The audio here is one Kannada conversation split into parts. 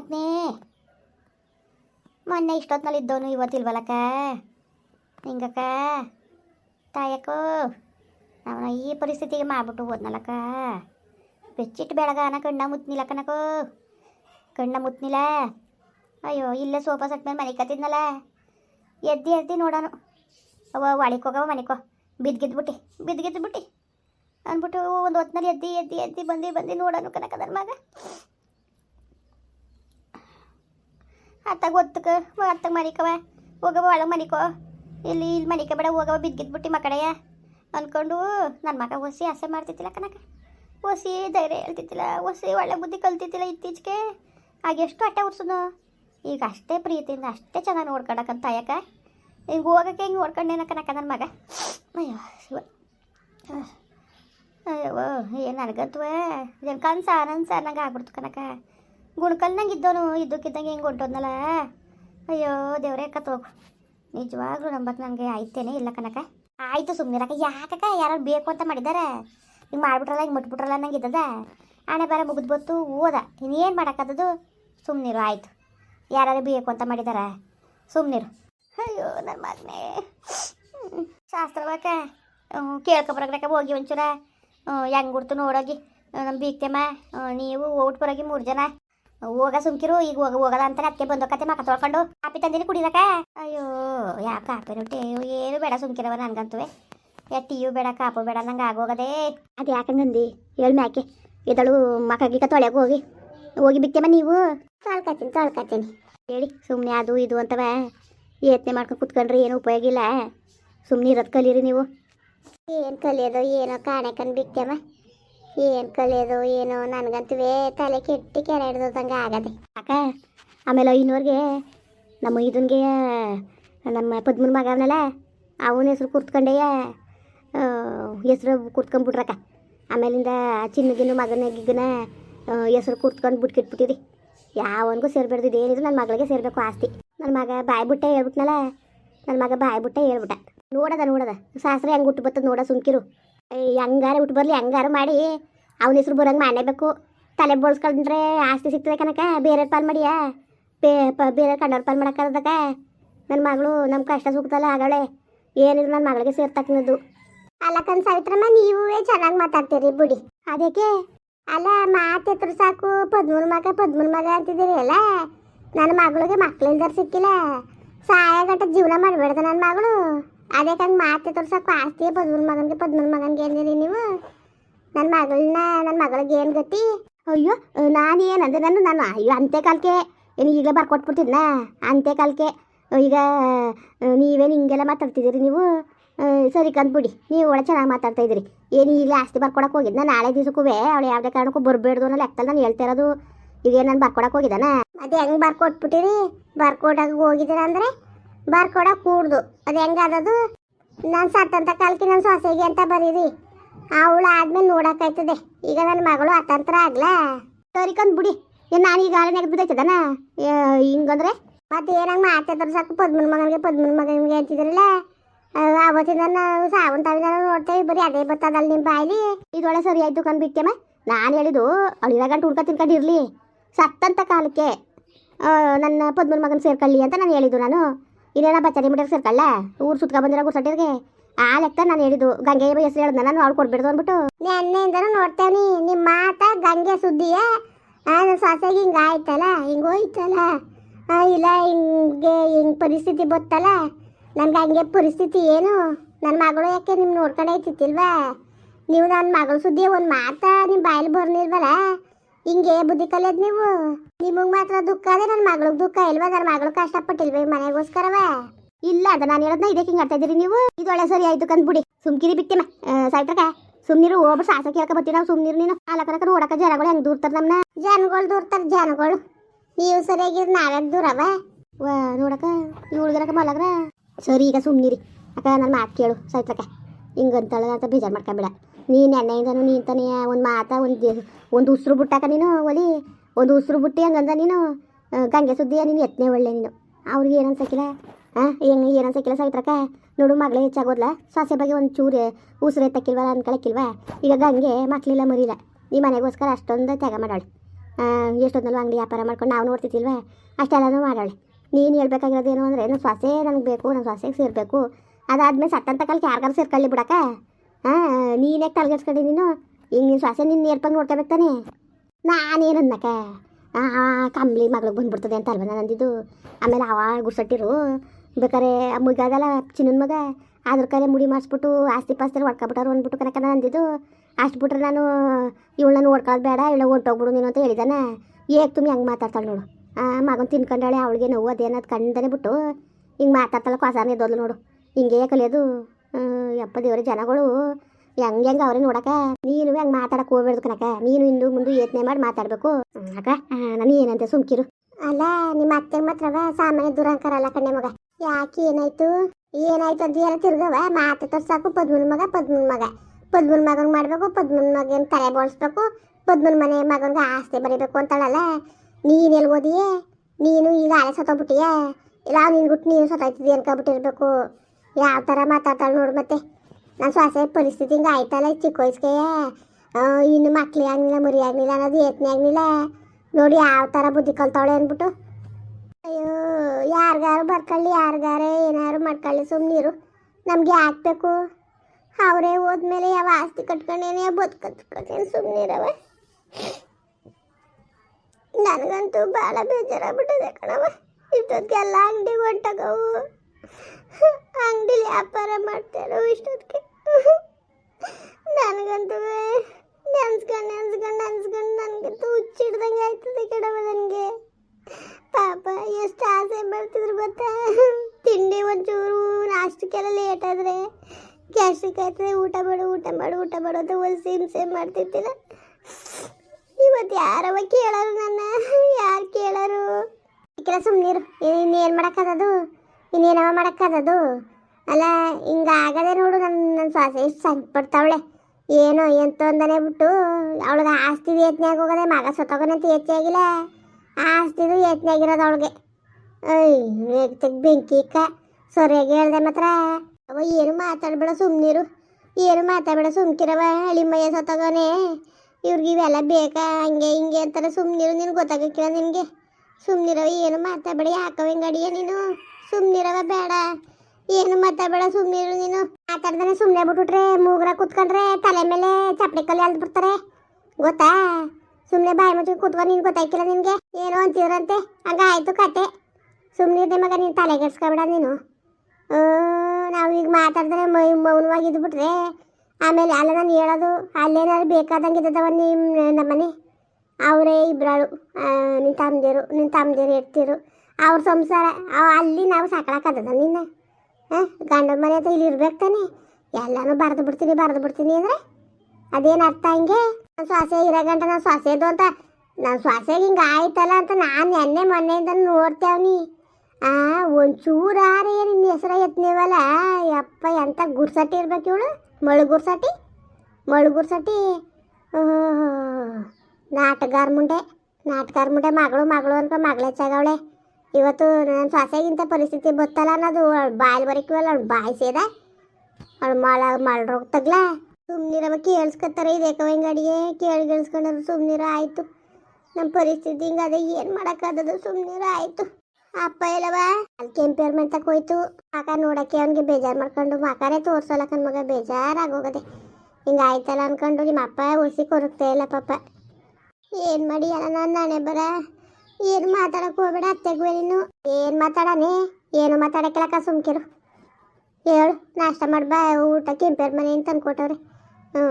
ಮಗನೇ ಮೊನ್ನೆ ಇಷ್ಟೊತ್ತಿನಲ್ಲಿ ಇದ್ದವನು ಇವತ್ತಿಲ್ವಲ್ಲಕ್ಕ ಹಿಂಗಕ್ಕ ತಾಯಕ್ಕೋ? ಅವನ ಈ ಪರಿಸ್ಥಿತಿಗೆ ಮಾಡ್ಬಿಟ್ಟು ಹೋದ್ನಲ್ಲಕ್ಕ ಬೆಚ್ಚಿಟ್ಟು ಬೆಳಗಾನ ಕಣ್ಣ ಮುತ್ನಿಲ್ಲ ಕನಕೋ ಕಣ್ಣ ಮುತ್ನಿಲ್ಲ ಅಯ್ಯೋ, ಇಲ್ಲೇ ಸೋಫಾ ಸೆಟ್ ಮೇಲೆ ಮನೆ ಕತ್ತಿದ್ನಲ್ಲ? ಎದ್ದಿ ಎದ್ದಿ ನೋಡೋನು. ಅವ ಒಳಿಕೋಗವ ಮನೆಕೋ ಬಿದ್ಗಿದ್ಬಿಟ್ಟು ಬಿದ್ಗಿದ್ಬಿಟ್ಟು. ಅಂದ್ಬಿಟ್ಟು ಒಂದು ಹೊತ್ತಿನಲ್ಲಿ ಎದ್ದಿ ಎದ್ದಿ ಎದ್ದಿ ಬಂದು ಬಂದು ನೋಡೋನು ಕನಕ ಮಗ ಅತ್ತಾಗ ಒತ್ತಕ ಅತ್ತಾಗ ಮರಿಕವ ಹೋಗವ ಒಳಗೆ ಮರಿಕೋ. ಇಲ್ಲಿ ಇಲ್ಲಿ ಮನಿಕ ಬೇಡ ಹೋಗವ ಬಿದ್ಗಿದ್ಬಿಟ್ಟು ಮಕ್ಕಳೆಯ ಅಂದ್ಕೊಂಡು ನನ್ನ ಮಗ ಒಸಿ ಆಸೆ ಮಾಡ್ತಿದ್ದಿಲ್ಲ ಕನಕ ಒಸಿ ಧೈರ್ಯ ಹೇಳ್ತಿತ್ತಿಲ್ಲ ಒಸಿ ಒಳ್ಳೆ ಬುದ್ಧಿ ಕಲ್ತಿದ್ದಿಲ್ಲ ಇತ್ತೀಚೆಗೆ. ಆಗ ಎಷ್ಟು ಅಟ್ಟೆ ಉರ್ಸೋದು ಈಗ ಅಷ್ಟೇ ಪ್ರೀತಿಯಿಂದ ಅಷ್ಟೇ ಚೆನ್ನಾಗಿ ನೋಡ್ಕೊಳಕಂತ ತಾಯಕ ಈಗ ಹೋಗಕ್ಕೆ ಹಿಂಗೆ ನೋಡ್ಕೊಂಡೇನ ಕನಕ ನನ್ನ ಮಗ. ಅಯ್ಯೋ, ಶಿವ. ಅಯ್ಯೋ, ಏನು ನನಗಂತೂ ಏನು ಕನ್ಸ, ಅನನ್ಸ ಅನ್ನಂಗೆ ಆಗ್ಬಿಡ್ತು ಕನಕ ಗುಣಕಲ್ನಂಗೆ ಇದ್ದವನು, ಇದ್ದಕ್ಕಿದ್ದಂಗೆ ಹಿಂಗೆ ಹೊಂಟೋದ್ನಲ್ಲ? ಅಯ್ಯೋ, ದೇವರೇ ಕತ್ತೋಗು ನಿಜವಾಗ್ಲೂ ನಂಬಕ್ಕೆ ನನಗೆ ಆಯ್ತೇನೆ ಇಲ್ಲ ಕನಕ ಆಯಿತು ಸುಮ್ಮನಿರಕ ಯಾಕಕ್ಕ ಯಾರು ಬೇಕು ಅಂತ ಮಾಡಿದ್ದಾರೆ ಹಿಂಗೆ ಮಾಡ್ಬಿಟ್ರಲ್ಲ, ಹಿಂಗೆ ಮುಟ್ಬಿಟ್ರಲ್ಲ ನಂಗೆ ಇದ್ದದ? ಹಣೆ ಬರ ಮುಗಿದು ಬತ್ತು ಓದ ಇನ್ನೇನು ಮಾಡೋಕ್ಕದ್ದು ಸುಮ್ಮನಿರು ಆಯಿತು. ಯಾರು ಬೇಕು ಅಂತ ಮಾಡಿದಾರ? ಸುಮ್ಮನಿರು ಅಯ್ಯೋ ನನ್ನ ಮಗನೇ. ಶಾಸ್ತ್ರವಾಕ ಕೇಳ್ಕೊಬರಕ ಹೋಗಿ ಒಂಚೂರ. ಹೆಂಗೆ ಗುಡ್ತು ನೋಡೋಗಿ. ನಮ್ಮ ಬೀಕ್ತೇಮ್ಮ ನೀವು ಓಟ್ ಬರೋಗಿ ಮೂರು ಜನ. ಹೋಗ ಸುಮ್ಕಿರು, ಈಗ ಹೋಗ ಹೋಗದ ಅಂತ ಅದಕ್ಕೆ ಬಂದೋಕತ್ತೆ ಮಕ್ಕ ತೊಳ್ಕೊಂಡು ಕಾಪಿ ತಂದಿನಿ ಕುಡಿದಕ ಅಯ್ಯೋ ಯಾ ಕಾಪಿ ರೊಟ್ಟಿ? ಏನು ಬೇಡ ಸುಮ್ಕಿರವ ನನ್ಗಂತುವೆ. ಯಾ ಟೀಯು ಬೇಡ, ಕಾಪು ಬೇಡ, ನಂಗೆ ಆಗೋಗದೆ ಅದು ಯಾಕಂಗಂದಿ ಹೇಳಿ ಮ್ಯಾಕೆ. ಇದಳು ಮಕ್ಕ ಗಿಕ್ಕ ತೊಳೆಗೆ ಹೋಗಿ. ಹೋಗಿ ಬಿಟ್ಟೆಮ್ಮ ನೀವು. ತೊಳ್ಕತ್ತೀನಿ ತೊಳ್ಕತ್ತೀನಿ. ಹೇಳಿ ಸುಮ್ಮನೆ ಅದು ಇದು ಅಂತವ. ಯತ್ನೆ ಮಾಡ್ಕೊಂಡು ಕುತ್ಕೊಂಡ್ರಿ ಏನು ಉಪಯೋಗ ಇಲ್ಲ. ಸುಮ್ಮನೆ ಇರೋದು ಕಲೀರಿ ನೀವು. ಏನು ಕಲಿಯೋದು, ಏನೋ ಕಾಣಕಂಡು ಬಿತ್ತೇಮ್ಮ ಏನು ಕಲಿಯೋದು, ಏನೋ ನನಗಂತುವೇ ತಲೆ ಕೆಟ್ಟಿ ಕೆರೆ ಹಿಡ್ದಂಗೆ ಆಗದೆ. ಅಕ್ಕ ಆಮೇಲೆ ಇನ್ನೋರ್ಗೆ ನಮ್ಮ ಇದನ್ಗೆ, ನಮ್ಮ ಪದ್ಮನ ಮಗ ಅವನಲ್ಲ, ಅವನ ಹೆಸ್ರು ಕುರ್ತ್ಕೊಂಡೆಯ ಹೆಸ್ರು ಕುರ್ತ್ಕೊಂಡ್ಬಿಟ್ರಕ್ಕ. ಆಮೇಲಿಂದ ಚಿನ್ನಗಿನ ಮಗನ, ಗಿಗ್ಗನ ಹೆಸ್ರು ಕುರ್ತ್ಕೊಂಡು ಬಿಟ್ಕಿಟ್ಬಿಟ್ಟಿರಿ ಯಾವನಿಗೂ ಸೇರ್ಬಾರ್ದು ಇದೇನಿದ್ರು ನನ್ನ ಮಗಳಿಗೆ ಸೇರಬೇಕು ಆಸ್ತಿ. ನನ್ನ ಮಗ ಬಾಯಿ ಬಿಟ್ಟೆ ಹೇಳ್ಬಿಟ್ನಲ್ಲ ನನ್ನ ಮಗ ಬಾಯಿ ಬಿಟ್ಟೆ ಹೇಳ್ಬಿಟ್ಟ. ನೋಡದ ನೋಡದ, ಸಾಸ್ರೆ ಹೆಂಗೆ ಹುಟ್ಟು ಬತ್ತದ ನೋಡ ಸುಮ್ಕಿರು. ಹೆಂಗಾರ ಉಟ್ಟು ಬರಲಿ, ಹೆಂಗಾರ ಮಾಡಿ. ಅವನ ಹೆಸ್ರು ಬರಂಗೆ ಮಾಡಲೇಬೇಕು. ತಲೆ ಬೋಳ್ಸ್ಕೊಂಡ್ರೆ ಆಸ್ತಿ ಸಿಗ್ತದೆ ಕನಕ ಬೇರೆ ಪಾಲ್ ಮಾಡಿಯಾ? ಬೇ ಪ ಬೇರೆ ಕಣ್ಣವ್ರ ಪಾಲ್ ಮಾಡೋಕ್ಕಾಗದಕ್ಕ ನನ್ನ ಮಗಳು ನಮ್ಮ ಕಷ್ಟ ಸುಖದಲ್ಲ ಆಗಳೇ. ಏನಿದ್ರು ನನ್ನ ಮಗಳಿಗೆ ಸೇರ್ತಕ್ಕನದು ಅಲ್ಲ ಕಣ್ ಸಾವಿತ್ರಮ್ಮ, ನೀವೇ ಚೆನ್ನಾಗಿ ಮಾತಾಡ್ತೀರಿ, ಬಿಡಿ. ಅದಕ್ಕೆ ಅಲ್ಲ ಮಾತೆತ್ರ ಸಾಕು. ಪದ್ಮೂರು ಮಗ ಪದ್ಮೂರು ಮಗ ಅಂತಿದ್ದೀರಿ ಅಲ್ಲ? ನನ್ನ ಮಗಳಿಗೆ ಮಕ್ಕಳಿಂದ ಸಿಕ್ಕಿಲ್ಲ. ಸಾಯ ಗಂಟ ಜೀವನ ಮಾಡಬೇಡ್ದ ನನ್ನ ಮಗಳು. ಅದಕ್ಕೆ ಹಂಗೆ ಮಾತು ಸಾಕು ಆಸ್ತಿ ಪದ್ಮನ ಮಗನಿಗೆ ಪದ್ಮನ ಮಗನಿಗೆ ಅಂದಿರಿ ನೀವು. ನನ್ನ ಮಗಳನ್ನ ನನ್ನ ಮಗಳಿಗೆ ಏನು ಗತಿ? ಅಯ್ಯೋ ನಾನು ಏನಂದ್ರೆ ನಾನು ನಾನು ಅಯ್ಯೋ, ಅಂತೆ ಕಾಲಕ್ಕೆ ಏನು ಈಗಲೇ ಬರ್ಕೊಟ್ಬಿಡ್ತಿದ್ನ? ಅಂತೆ ಕಾಲಕ್ಕೆ ಈಗ ನೀವೇನು ಹಿಂಗೆಲ್ಲ ಮಾತಾಡ್ತಿದ್ದೀರಿ ನೀವು? ಸರಿ ಕಂದ್ಬಿಡಿ ನೀವು ಒಳ್ಳೆ ಚೆನ್ನಾಗಿ ಮಾತಾಡ್ತಾ ಇದ್ದೀರಿ. ಏನು ಈಗಲೇ ಆಸ್ತಿ ಬರ್ಕೊಡಕ್ಕೆ ಹೋಗಿದ್ನ? ನಾಳೆ ದಿವಸಕ್ಕೂ ಅವಳು ಯಾವುದೇ ಕಾರಣಕ್ಕೂ ಬರಬೇಡ್ದು ಅನ್ನೋ ಲೆಕ್ಕದಲ್ಲಿ ನಾನು ಹೇಳ್ತಾ ಇರೋದು. ಈಗ ನಾನು ಬರ್ಕೊಡಕ್ಕೆ ಹೋಗಿದ್ದಾನ? ಅದು ಹೆಂಗೆ ಬರ್ಕೊಟ್ಬಿಟ್ಟಿರಿ? ಬರ್ಕೊಡಕ್ಕೆ ಹೋಗಿದ್ದೀರ ಅಂದರೆ? ಬರ್ಕೊಡಕ್ಕೆ ಕೂಡ್ದು. ಅದು ಹೆಂಗಾದದು? ನನ್ನ ಸತ್ತಂತ ಕಾಲಕ್ಕೆ ನನ್ನ ಸೊಸೆಗೆ ಅಂತ ಬರೀರಿ. ಅವಳು ಆದ್ಮೇಲೆ ನೋಡಕ್ಕಾಯ್ತದೆ. ಈಗ ನನ್ನ ಮಗಳು ಅತಂತ್ರ ಆಗ್ಲಾ? ತೋರಿಕೊಂಡ್ ಬಿಡಿ. ಏನು ನಾನು ಈಗ ಗಾಳಿ ನೆಗೆದು ಬಿದ್ದೈತದನ? ಹಿಂಗಂದ್ರೆ? ಮತ್ತೆ ಏನಂಗೆ ಮಾತಾಡ್ತಾರೆ ಸಾಕು. ಪದ್ಮನ ಮಗನಿಗೆ ಪದ್ಮನ ಮಗನಿಗೆ ಅಂತಿದ್ರಲ್ಲ? ಅವತ್ತಿಂದ ನಾವು ಸಾವಂತ ನೋಡ್ತೇವೆ ಬರೀ ಅದೇ ಬರ್ತದಲ್ಲ ನಿಮ್ಮ ಬಾಯಿಲಿ ಇದೊಳೆ ಸರಿ ಆಯ್ತು ಕಂಡು ಬಿಟ್ಟೆಮ್ಮ ನಾನು ಹೇಳಿದ್ದು, ಅಳಿರ ಗಂಟು ಉಳ್ಕ ತಿನ್ಕೊಂಡಿರ್ಲಿ. ಸತ್ತಂತ ಕಾಲಕ್ಕೆ ನನ್ನ ಪದ್ಮನ ಮಗನ ಸೇರ್ಕೊಳ್ಳಿ ಅಂತ ನಾನು ಹೇಳಿದ್ದು ನಾನು. ಇನ್ನೇನ ಬಚ್ಚಾರಿ ಮಠಕ್ಕೆ ಸೇರ್ಕೊಳ್ಳ ಊರು ಸುತ್ಕ ಬಂದಿರೋ ಸಟ್ಟಿರ್ಗೆ ಆ ಲೆಕ್ಕ ನಾನು ಹೇಳಿದ್ದು. ಗಂಗೆ ಹೆಸರು ಹೇಳಿದ್ನ ನಾನು ಅವ್ಳು ಕೊಡ್ಬಿಡ್ದು ಅಂದ್ಬಿಟ್ಟು. ನೆನ್ನೆಯಿಂದನೂ ನೋಡ್ತೇವೆ ನಿಮ್ಮ ಮಾತ ಗಂಗೆ ಸುದ್ದಿಯ? ನಾನು ಸೊಸೆಗೆ ಹಿಂಗೆ ಆಯ್ತಲ್ಲ? ಹಿಂಗೆ ಹೋಯ್ತಲ್ಲ? ಇಲ್ಲ, ಹಿಂಗೆ ಹಿಂಗೆ ಪರಿಸ್ಥಿತಿ ಬತ್ತಲ್ಲ? ನನಗೆ ಹಂಗೆ ಪರಿಸ್ಥಿತಿ ಏನು? ನನ್ನ ಮಗಳು ಯಾಕೆ ನಿಮ್ಮ ನೋಡ್ಕೊಂಡೆ ಐತಿತ್ತಿಲ್ವಾ ನೀವು ನನ್ನ ಮಗಳ ಸುದ್ದಿ ಒಂದು ಮಾತಾ ನಿಮ್ಮ ಬಾಯಲ್ಲಿ ಬರ್ನಿಲ್ವಲ್ಲ ಹಿಂಗೆ ಬುದ್ಧಿ ಕಲಿಯೋದು ನೀವು? ನಿಮಗೆ ಮಾತ್ರ ದುಃಖ ಅದೇ ನನ್ನ ಮಗಳಿಗೆ ದುಃಖ ಇಲ್ವಾ? ನನ್ನ ಮಗಳು ಕಷ್ಟಪಟ್ಟಿಲ್ವ ಮನೆಗೋಸ್ಕರವೇ? ಇಲ್ಲ, ಅದ ನಾನು ಹೇಳೋದ್ನ ಇದಕ್ಕೆ ಹಿಂಗೆ ಆಡ್ತಾ ಇದ್ದೀರಿ ನೀವು? ಇದು ಸರಿ ಆಯ್ತು ಕಂದ್ಬಿಡಿ ಸುಮ್ಕಿರಿ ಬಿಟ್ಟಿಮ ಸಾಯ್ತಕ ಸುಮ್ನಿರು, ಒಬ್ರು ಸಾಸ ಕೇಳಕ ಬರ್ತೀವಿ ನಾವು, ಸುಮ್ನಿರು ನೀನು. ಅಲಕನಕ ನೋಡಕ ಜನಗಳು ಹೆಂಗ್ ದೂರ್ತಾರ ನಮ್ಮನ್ನ ಜನಗಳು ದೂರ್ತಾರ ಜನಗಳು. ನೀವು ಸರಿಯಾಗಿರ್ ನಾವ್ಯಾಕೆ ದೂರವ? ವಾ ನೋಡಕ ಇವಳಿಗರಕ ಮಲಗ್ರ? ಸರಿ, ಈಗ ಸುಮ್ನಿರಿ. ಅಕ್ಕ ನನ್ನ ಮಾತು ಕೇಳು ಸಾಯ್ತಕ ಹಿಂಗಂತಳ ಅಂತ ಬೇಜಾರು ಮಾಡ್ಕೊಬೇಡ ನೀನು ಎಣ್ಣೆಯಿಂದನು ನೀನು ತಾನೇ ಒಂದು ಮಾತ, ಒಂದು ಒಂದು ಉಸಿರು ಬಿಟ್ಟಾಕ ನೀನು ಒಲಿ, ಒಂದು ಉಸಿರು ಬಿಟ್ಟು ಹಂಗಂದ ನೀನು ಗಂಗೆ ಸುದ್ದಿಯ ನೀನು ಎತ್ತನೆ ಒಳ್ಳೆ ನೀನು. ಅವ್ರಿಗೆ ಏನು ಅನ್ಸಕ್ಕಿಲ್ಲ ಹಾಂ ಏನು ಏನು ಅನ್ಸಕ್ಕಿಲ್ಲ ಸಾವಿತ್ರಕ್ಕ? ನೋಡು ಮಗಳೇ ಹೆಚ್ಚಾಗೋದ್ಲ, ಸೊಸೆ ಬಗ್ಗೆ ಒಂದು ಚೂರು ಉಸಿರು ಎತ್ತಕ್ಕಿಲ್ವಲ್ಲ ಅನ್ಕೊಳಕ್ಕಿಲ್ವ? ಈಗ ಗಂಗೆ ಮಕ್ಕಳಿಲ್ಲ ಮರಿಲ್ಲ ನೀ ಮನೆಗೋಸ್ಕರ ಅಷ್ಟೊಂದು ತ್ಯಾಗ ಮಾಡಾಳೆ ಎಷ್ಟೊಂದಲ್ಲೂ ಅಂಗಡಿ ವ್ಯಾಪಾರ ಮಾಡ್ಕೊಂಡು ನಾವು ನೋಡ್ತಿದ್ದಿಲ್ವ? ಅಷ್ಟೆಲ್ಲನೂ ಮಾಡಾಳೆ ನೀನು ಹೇಳ್ಬೇಕಾಗಿರೋದೇನು ಅಂದರೆ ನನ್ನ ಸೊಸೆ ನನಗೆ ಬೇಕು ನನ್ನ ಸೊಸೆಗೆ ಸೇರಬೇಕು. ಅದಾದ್ಮೇಲೆ ಸತ್ತಂತ ಕಾಲಕ್ಕೆ ಯಾರಿಗಾರು ಸೇರ್ಕೊಳ್ಳಿ ಬಿಡಕ್ಕ? ಹಾಂ, ನೀನೇ ತಲೆಗೆಡ್ಸ್ಕೊಂಡು ನೀನು? ಈಗ ನೀನು ಶ್ವಾಸ ನಿನ್ನ ನೇರ್ಪಂಗೆ ನೋಡ್ಕೋಬೇಕು ತಾನೆ? ನಾನೇನು ಅನ್ನಕ ಕಂಬ್ಲಿ ಮಗಳಿಗೆ ಬಂದ್ಬಿಡ್ತದೆ ಅಂತ ಅಲ್ವ ನಾನು ಅಂದಿದ್ದು ಆಮೇಲೆ ಅವ ಗುಡ್ಸಟ್ಟಿರು. ಬೇಕಾರೆ ಮುಗಾಗಲ್ಲ ಚಿನ್ನನ ಮಗ ಅದ್ರ ಕರೆ ಮುಡಿ ಮಾಡಿಸ್ಬಿಟ್ಟು ಆಸ್ತಿ ಪಾಸ್ತಿ ಹೊಡ್ಕೊಬಿಟ್ಟಾರು ಅಂದ್ಬಿಟ್ಟು ಕನಕ ನಾನು ಅಂದಿದ್ದು ಅಷ್ಟು ಬಿಟ್ರೆ ನಾನು ಇವಳನ್ನ ನೋಡ್ಕೊಳ್ಳೋದು ಬೇಡ ಇವಳ ಹೊಂಟೋಗ್ಬಿಡು ನೀನು ಅಂತ ಹೇಳಿದಾನೆ. ಏಕ್ ತುಂಬಿ ಹಂಗೆ ಮಾತಾಡ್ತಾಳೆ ನೋಡು. ಮಗನ ತಿನ್ಕೊಂಡಾಳೆ, ಅವಳಿಗೆ ನೋವು ಅದೇನದು ಕಂಡನೆ ಬಿಟ್ಟು. ಹಿಂಗೆ ಮಾತಾಡ್ತಾಳೆ ಕೊಸಾನೇ ಇದ್ದೋದ್ಲು ನೋಡು. ಹಿಂಗೆ ಕಲಿಯೋದು. ಯಪ್ಪ ದೇವ್ರ, ಜನಗಳು ಹೆಂಗೆ ಹೆಂಗೆ ಅವ್ರೆ ನೋಡಕ ನೀನು ಹೆಂಗೆ ಮಾತಾಡಕ್ಕೆ ಹೋಗ್ಬೇಡ್ದು ಕನಕ ನೀನು ಹಿಂದು ಮುಂದೆ ಯೋಚನೆ ಮಾಡಿ ಮಾತಾಡಬೇಕು. ಅಕ್ಕ ನಾನು ಏನಂತೆ ಸುಮ್ಕಿರು. ಅಲ್ಲ, ನಿಮ್ಮ ಅತ್ತೆ ಮಾತ್ರವ ಸಾಮಾನ್ಯ ದುರಂಕಾರ ಅಲ್ಲ ಕಣ್ಣೆ ಮಗ. ಯಾಕೆ ಏನಾಯ್ತು? ಏನಾಯ್ತು ಅಂತ ಎಲ್ಲ ತಿರ್ಗವ. ಮಾತು ತರ್ಸಾಕು ಪದ್ಮನ್ ಮಗ ಪದ್ಮನ್ ಮಗ. ಪದ್ಮನ್ ಮಗನ್ ಮಾಡಬೇಕು, ಪದ್ಮನ್ ಮಗನ ತಲೆ ಬಳಸ್ಬೇಕು, ಪದ್ಮನ್ ಮನೆ ಮಗನ್ಗೆ ಆಸ್ತಿ ಬರೀಬೇಕು ಅಂತಳಲ್ಲ. ನೀನು ಎಲ್ಲಿ ಓದಿಯೇ? ನೀನು ಈಗ ಆಳೆ ಸತ್ತೋಗ್ಬಿಟ್ಟಿಯ? ಇಲ್ಲ, ನಿನ್ ಗುಟ್ಟು ನೀನು ಸತ್ತಾಯ್ತಿದ್ದಿ ಅನ್ಕೊಬಿಟ್ಟಿರ್ಬೇಕು ಯಾವ ಥರ ಮಾತಾಡ್ತಾಳೆ ನೋಡು ಮತ್ತೆ. ನಾನು ಸ್ವಾಸೆ ಪರಿಸ್ಥಿತಿ ಹಿಂಗೆ ಆಯ್ತಲ್ಲ ಚಿಕ್ಕ ವಯಸ್ಸಿಗೆ. ಇನ್ನು ಮಕ್ಳು ಆಗಲಿಲ್ಲ, ಮುರಿ ಆಗ್ಲಿಲ್ಲ, ಅನ್ನೋದು ಯತ್ನೆ ಆಗ್ಲಿಲ್ಲ. ನೋಡಿ ಯಾವ ಥರ ಬುದ್ಧಿ ಕಲ್ತಾವಳೆ ಅಂದ್ಬಿಟ್ಟು. ಅಯ್ಯೋ, ಯಾರಿಗಾರು ಬರ್ಕೊಳ್ಳಿ, ಯಾರಿಗಾರ ಏನಾರು ಮಾಡ್ಕೊಳ್ಳಿ ಸುಮ್ಮನಿರು ನಮಗೆ ಹಾಕ್ಬೇಕು ಅವರೇ ಹೋದ್ಮೇಲೆ ಯಾವ ಆಸ್ತಿ ಕಟ್ಕೊಂಡೇನೆ ಬದುಕತ್ಕೊಂಡೇನು ಸುಮ್ಮನಿರವ ನನಗಂತೂ ಭಾಳ ಬೇಜಾರಾಗ್ಬಿಟ್ಟಿದೆ ಕಣವ ಇಷ್ಟೊತ್ತಿಗೆಲ್ಲ ಅಂಗಡಿ ಹೊಂಟಾಗವು ಅಂಗಡಿಲಿ ವ್ಯಾಪಾರ ಮಾಡ್ತಾರೋ ಇಷ್ಟೊತ್ತಿಗೆ? ನನಗಂತೂ ನೆನ್ಸ್ಕೊಂಡು ನೆನ್ಸ್ಕೊಂಡು ನೆನ್ಸ್ಕೊಂಡು ನನಗಂತೂ ಹುಚ್ಚಿಡ್ದಂಗೆ ಆಯ್ತದೆ ಕಡವ ನನಗೆ. ಪಾಪ ಎಷ್ಟು ಆಸೆ ಮಾಡ್ತಿದ್ರು ಗೊತ್ತಾ? ತಿಂಡಿ ಒಂಚೂರು ನಾಷ್ಟಕ್ಕೆಲ್ಲ ಲೇಟ್ ಆದರೆ ಗ್ಯಾಸ್ಟ್ರಿಕ್ ಊಟ ಮಾಡು ಊಟ ಮಾಡು ಊಟ ಮಾಡು ಅಂತ ಒಂದು ಹಿಂಸೆ ಮಾಡ್ತಿರ್ತಿಲ್ಲ ಇವತ್ತು ಯಾರವ ಕೇಳೋರು ನನ್ನ? ಯಾರು ಕೇಳೋರು? ಕೆಲಸ ಸುಮ್ಮನಿರು ಇನ್ನೇನು ಮಾಡೋಕ್ಕದದು ಇನ್ನೇನವ ಮಾಡೋಕ್ಕದದು? ಅಲ್ಲ, ಹಿಂಗಾಗದೆ ನೋಡು ನನ್ನ ನನ್ನ ಸ್ವಾಸ ಎಷ್ಟು ಸಂಕಟಪಡ್ತಾವಳೆ ಏನೋ, ಎಂತ ಅಂದನೆ ಬಿಟ್ಟು ಅವಳಿಗೆ ಆಸ್ತಿ ಯತ್ನಾಗ ಹೋಗೋದೆ ಮಗ ಸತ್ತೋಗೋನಂತ ಹೆಚ್ಚಾಗಿಲ್ಲ ಆಸ್ತಿದು ಯತ್ನೆ ಆಗಿರೋದು ಅವಳಿಗೆ. ಅಯ್ಯ ಬೆಂಕಿ ಇಕ್ಕ. ಸರಿಯಾಗಿ ಹೇಳ್ದೆ ಮಾತ್ರ. ಅವ ಏನು ಮಾತಾಡ್ಬೇಡ ಸುಮ್ಮನಿರು ಏನು ಮಾತಾಡ್ಬೇಡ ಸುಮ್ಕಿರವ ಹಳಿಮಯ್ಯ ಸತ್ತೋಗೋನೆ ಇವ್ರಿಗೆ ಇವೆಲ್ಲ ಬೇಕಾ, ಹಂಗೆ ಹಿಂಗೆ ಅಂತಾರೆ ಸುಮ್ಮನಿರು ನಿನ್ಗೆ ಗೊತ್ತಾಗಕ್ಕಿಲ್ಲ ನಿನಗೆ. ಸುಮ್ಮನಿರವ ಏನು ಮಾತಾಡಬೇಡಿ, ಯಾಕವ ಹಿಂಗಡಿಯ ನೀನು? ಸುಮ್ಮನಿರವ ಬೇಡ. ಏನು ಮಾತಾಡಬೇಡ ಸುಮ್ಮನಿರು ನೀನು. ಮಾತಾಡ್ದಾನೆ ಸುಮ್ಮನೆ ಬಿಟ್ಬಿಟ್ರೆ ಮೂಗ್ರ ಕುತ್ಕೊಂಡ್ರೆ ತಲೆ ಮೇಲೆ ಚಪ್ಪಡಿ ಕಲ್ಲಿ ಅಲ್ದು ಬಿಡ್ತಾರೆ. ಗೊತ್ತಾ? ಸುಮ್ಮನೆ ಬಾಯಿ ಮುಚ್ಚಿ ಕೂತ್ಕೊಂಡು ನೀನು ಗೊತ್ತಾಯ್ಕಿಲ್ಲ ನಿನಗೆ? ಏನು ಹಂಗ ಆಯ್ತು ಕತೆ. ಸುಮ್ಮನೆ ಮಗ ನೀನು ತಲೆಗೆಡ್ಸ್ಕೊಬೇಡ ನೀನು. ಆ, ನಾವು ಈಗ ಮಾತಾಡಿದ್ರೆ ಮೈ ಮೌನವಾಗಿ ಇದ್ಬಿಟ್ರೆ ಆಮೇಲೆ ಅಲ್ಲ ನಾನು ಹೇಳೋದು ಅಲ್ಲೇನಾದ್ರು ಬೇಕಾದಂಗೆ ಇದ್ದದವ ನಿಮ್ಮ ನಮ್ಮನೆ? ಅವರೇ ಇಬ್ಬರಾಳು ನಿನ್ನ ತಮ್ಮದಿರು ನಿನ್ನ ತಮ್ಮದಿರು ಇರ್ತಿರು ಅವ್ರ ಸಂಸಾರ ಅಲ್ಲಿ ನಾವು ಸಾಕಳಕ್ಕದ ನಿನ್ನ? ಹಾಂ? ಗಂಡನ ಮನೆ ಹತ್ರ ಇಲ್ಲಿ ಇರ್ಬೇಕು ತಾನೆ? ಎಲ್ಲನೂ ಬರೆದು ಬಿಡ್ತೀನಿ ಬರೆದು ಬಿಡ್ತೀನಿ ಅಂದರೆ ಅದೇನು ಅರ್ಥ ಹಿಂಗೆ? ನಾನು ಶ್ವಾಸೆ ಇರೋ ಗಂಟ ನಾನು ಶ್ವಾಸೆದು ಅಂತ ನಾನು ಶ್ವಾಸೆಗೆ ಹಿಂಗೆ ಆಯ್ತಲ್ಲ ಅಂತ ನಾನು ನೆನ್ನೆ ಮೊನ್ನೆಯಿಂದ ನೋಡ್ತೇವ್ನಿ ಆ ಆರೇ ನಿನ್ನ ಹೆಸರ ಎತ್ನೇವಲ್ಲ? ಯಪ್ಪ, ಎಂತ ಗುರ್ಸಟ್ಟಿ ಇರ್ಬೇಕು ಇವಳು? ಮಳು ಗುರ್ಸಟಿ ಮಳು ಗುರ್ಸಟಿ ನಾಟಗಾರ ಮುಂಡೆ ನಾಟಗಾರ ಮುಂಡೆ ಮಗಳು ಮಗಳು ಅನ್ಕೊ ಮಗಳೇ ಹೆಚ್ಚಾಗವಳೆ ಇವತ್ತು ನನ್ನ ಸೊಸೆಗಿಂತ ಪರಿಸ್ಥಿತಿ ಬತ್ತಲ್ಲ ಅನ್ನೋದು. ಬಾಯಲ್ಲಿ ಬರಕಿವಲ್ಲ ಅವ್ಳು ಬಾಯಿ ಸೇದ. ಅವಳು ಮಳ ಮಳ್ರೋಗ ತಗ್ಲ. ಸುಮ್ಮನಿರವ ಕೇಳಿಸ್ಕೊತಾರೆ ಹಿಂಗೆ ಅಡಿಗೆ? ಕೇಳಿ ಕೇಳಿಸ್ಕೊಂಡ್ರು ಸುಮ್ನಿರ, ಆಯಿತು. ನಮ್ಮ ಪರಿಸ್ಥಿತಿ ಹಿಂಗೆ ಅದೇ, ಏನು ಮಾಡೋಕ್ಕಾದದು ಸುಮ್ನಿರ, ಆಯಿತು. ಅಪ್ಪ ಇಲ್ಲವ ಅಲ್ಲಿ ಕೆಂಪೇರ್ಮೆಂಟ್ ತಕ್ಕ ಹೋಯ್ತು. ಆಕ ನೋಡಕ್ಕೆ ಅವನಿಗೆ ಬೇಜಾರು ಮಾಡ್ಕೊಂಡು, ಮಕನೇ ತೋರ್ಸಲ್ಲ ಮಗ, ಬೇಜಾರಾಗೋಗದೆ. ಹಿಂಗೆ ಆಯ್ತಲ್ಲ ಅನ್ಕೊಂಡು ನಿಮ್ಮ ಅಪ್ಪ ಉಳಿಸಿ ಕೊರಗ್ತಾ ಇಲ್ಲ ಪಾಪ. ಏನು ಮಾಡಿ ಅಲ್ಲ ನಾನು ನಾನೇ ಬರ? ಏನು ಮಾತಾಡಕ್ ಹೋಗ್ಬೇಡ ಅತ್ತೆಗೂ ನೀನು ಏನು ಮಾತಾಡನೆ? ಏನು ಮಾತಾಡಕ್ಕಿಲ್ಲಕ್ಕ ಸುಮ್ಕಿರು. ಹೇಳು, ನಾಷ್ಟ ಮಾಡಿ ಬಾ ಊಟ ಕೆಂಪೇರ್ ಮನೆ ಅಂತ ತಂದ್ಕೊಟ್ಟವ್ರೆ ಹ್ಞೂ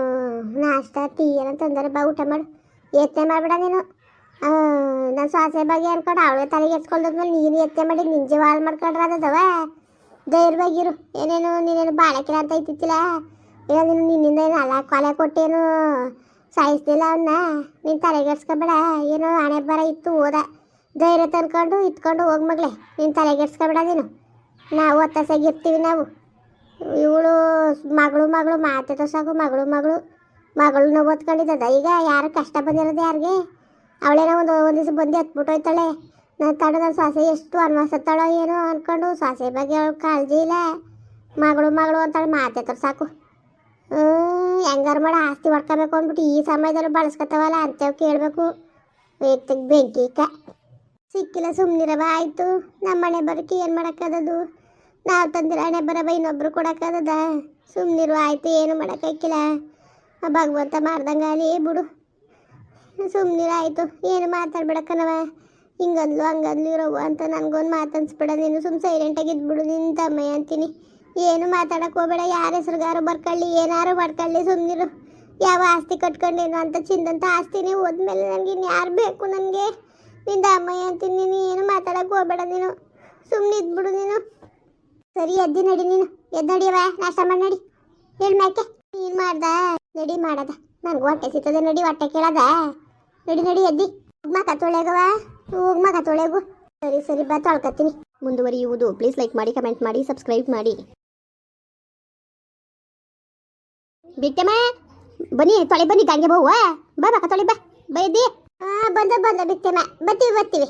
ನಾಷ್ಟ, ಟೀ ತಂದರೆ, ಬಾ, ಊಟ ಮಾಡು. ಎತ್ತೆ ಮಾಡಬೇಡ ನೀನು. ನನ್ನ ಸ್ವಾಸೆ ಬಗ್ಗೆ ಅನ್ಕೊಂಡು ಅವಳೆ ತಲೆಗೆ ಎತ್ಕೊಳ್ದ್ಮೇಲೆ ನೀನು ಎತ್ತೆ ಮಾಡಿ ನಿಂಜೆ ವಾಲ್ ಮಾಡ್ಕೊಂಡ್ರೆ ಅದದವ ಧೈರ್ಯವಾಗಿರು ಏನೇನು, ನೀನೇನು ಬಾಳಕಿಲ್ಲ ಅಂತ ಐತಿತ್ತಿಲ್ಲ ಇಲ್ಲ, ನೀನು ನಿನ್ನಿಂದ ಏನು ಅಲ್ಲ, ಕೊಲೆ ಕೊಟ್ಟೇನು? ಸಾಯಿಸ್ತಿಲ್ಲ ಅವನ್ನ ನೀನು ತಲೆಗೆಡ್ಸ್ಕೊಬೇಡ ಏನೋ ಹಣೆ ಬರ ಇತ್ತು ಹೋದ. ಧೈರ್ಯ ತಂದ್ಕೊಂಡು ಇತ್ಕೊಂಡು ಹೋಗಿ ಮಗಳೇ. ನಿನ್ನ ತಲೆಗೆಡ್ಸ್ಕೊಬೇಡ ನೀನು. ನಾವು ಒತ್ತಾಸಾಗಿರ್ತೀವಿ ನಾವು. ಇವಳು ಮಗಳು ಮಗಳು, ಮಾತೆ ಸಾಕು ಮಗಳು ಮಗಳು. ಮಗಳನ್ನ ಓದ್ಕೊಂಡಿದ್ದದ ಈಗ ಯಾರು ಕಷ್ಟ ಬಂದಿರೋದು ಯಾರಿಗೆ? ಅವಳೇನೋ ಒಂದು ಒಂದು ದಿವಸ ಬಂದು ಹತ್ಬಿಟ್ಟೋಯ್ತಾಳೆ ನಾನು ತಡ ನನ್ನ ಸೊಸೆ ಎಷ್ಟು ಅನ್ವಾಸತ್ತಾಳೋ ಏನೋ ಅಂದ್ಕೊಂಡು ಸೊಸೆ ಬಗ್ಗೆ ಅವಳು ಕಾಳಜಿ ಇಲ್ಲ. ಮಗಳು ಮಗಳು ಅಂತಾಳೆ, ಮಾತೆ ಸಾಕು ಹೆಂಗಾರು ಮಾಡಿ, ಆಸ್ತಿ ಹೊಡ್ಕೋಬೇಕು ಅಂದ್ಬಿಟ್ಟು ಈ ಸಮಯದಲ್ಲಿ ಬಳಸ್ಕೊತಾವಲ್ಲ ಅಂತೇವ್ ಕೇಳಬೇಕು. ವೇಗ್ತಗ್ ಬೆಂಕಿ ಕ ಸಿಕ್ಕಿಲ್ಲ ಸುಮ್ಮನಿರವ ಆಯಿತು. ನಮ್ಮ ಮನೆ ಬರೋಕೆ ಏನು ಮಾಡೋಕ್ಕದದು? ನಾವು ತಂದಿರ ಹಣೆ ಬರವ, ಇನ್ನೊಬ್ರು ಕೊಡೋಕ್ಕದ ಸುಮ್ಮನಿರು ಆಯಿತು, ಏನು ಮಾಡೋಕ್ಕಾಗಿಲ್ಲ ಆ ಭಗವಂತ ಮಾಡ್ದಂಗೆ ಅಲ್ಲಿ ಬಿಡು. ಸುಮ್ಮನಿರು ಆಯಿತು. ಏನು ಮಾತಾಡ್ಬಿಡಕ್ಕನವ ಹಿಂಗಂದ್ಲು, ಹಂಗಂದ್ಲು ಇರೋವು ಅಂತ ನನಗೊಂದು ಮಾತನ್ಸ್ಬಿಡ ನೀನು ಸುಮ್ಮ ಸೈಲೆಂಟಾಗಿ ಇದ್ಬಿಡು ನಿನ್ನ ತಮ್ಮಯ್ಯ ಅಂತೀನಿ. ಏನು ಮಾತಾಡಕ್ಕೆ ಹೋಗ್ಬೇಡ, ಯಾರ ಹೆಸ್ರಿಗಾರು ಬರ್ಕೊಳ್ಳಿ, ಏನಾರು ಮಾಡ್ಕೊಳ್ಳಿ ಸುಮ್ಮನಿರು ಯಾವ ಆಸ್ತಿ ಕಟ್ಕೊಂಡೇನು ಅಂತ ಚಿಂದಂತ ಆಸ್ತಿನೇ ಹೋದ್ಮೇಲೆ ನನಗೆ ಇನ್ಯಾರು ಬೇಕು ನನಗೆ? ನಿಂದ ಅಮ್ಮಯ್ಯ ಅಂತೀನಿ ನೀನು, ಏನು ಮಾತಾಡಕ್ಕೆ ಹೋಗ್ಬೇಡ ನೀನು. ಸುಮ್ಮನೆ ಇದ್ಬಿಡು ನೀನು. ಸರಿ, ಎದ್ದಿ ನಡಿ ನೀನು. ಎದ್ದು ನಡಿಯವ ನಾಷ್ಟ ಮಾಡಿ ನಡಿ. ಹೇಳಿ ಮ್ಯಾಕೆ ನೀನು ಮಾಡ್ದ? ನಡಿ, ಮಾಡದ. ನನಗೆ ಹೊಟ್ಟೆ ಸಿಗ್ತದೆ ನಡಿ, ಹೊಟ್ಟೆ ಕೇಳದ? ನಡಿ ನಡಿ, ಎದ್ದಿ. ಮಕ ತೊಳೆಗವ ಹೋಗ್ ಮಕ ತೊಳೆಗು ಸರಿ ಸರಿ, ಬಾ, ತೊಳ್ಕತ್ತೀನಿ. ಮುಂದುವರಿಯುವುದು. ಪ್ಲೀಸ್ ಲೈಕ್ ಮಾಡಿ ಕಮೆಂಟ್ ಮಾಡಿ ಸಬ್ಸ್ಕ್ರೈಬ್ ಮಾಡಿ. ಬಿಟ್ಟಮ್ಮ, ಬನ್ನಿ, ತೊಳೆ ಬನ್ನಿ, ಗಂಗೆ ಬಾ ಬಾ ಮಕ ತೊಳೆ ಬಾ. ಬೈದಿ ಬಂದ ಬಂದ ಬಿಟ್ಟೆಮ್ಮ ಬತ್ತೀವಿ ಬರ್ತೀವಿ.